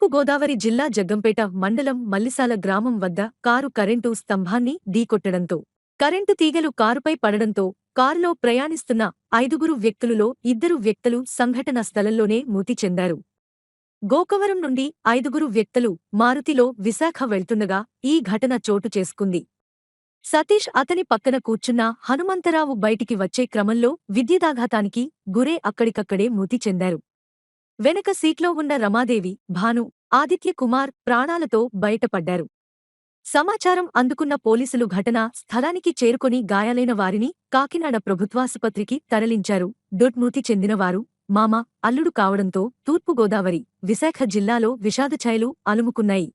తూర్పుగోదావరి జిల్లా జగ్గంపేట మండలం మల్లిసాల గ్రామం వద్ద కారు కరెంటు స్తంభాన్ని ఢీకొట్టడంతో కరెంటు తీగలు కారుపై పడడంతో కారులో ప్రయాణిస్తున్న ఐదుగురు వ్యక్తులులో ఇద్దరు వ్యక్తులు సంఘటన స్థలంలోనే మృతి చెందారు. గోకవరం నుండి ఐదుగురు వ్యక్తులు మారుతిలో విశాఖ వెళ్తుండగా ఈ ఘటన చోటు చేసుకుంది. సతీష్ అతని పక్కన కూర్చున్న హనుమంతరావు బయటికి వచ్చే క్రమంలో విద్యుదాఘాతానికి గురే అక్కడికక్కడే మృతి చెందారు. వెనక సీట్లో ఉన్న రమాదేవి భాను ఆదిత్య కుమార్ ప్రాణాలతో బయటపడ్డారు. సమాచారం అందుకున్న పోలీసులు ఘటనా స్థలానికి చేరుకొని గాయాలైన వారిని కాకినాడ ప్రభుత్వాసుపత్రికి తరలించారు. డొట్ చెందినవారు మామ అల్లుడు కావడంతో తూర్పుగోదావరి విశాఖ జిల్లాలో విషాదఛాయలు అలుముకున్నాయి.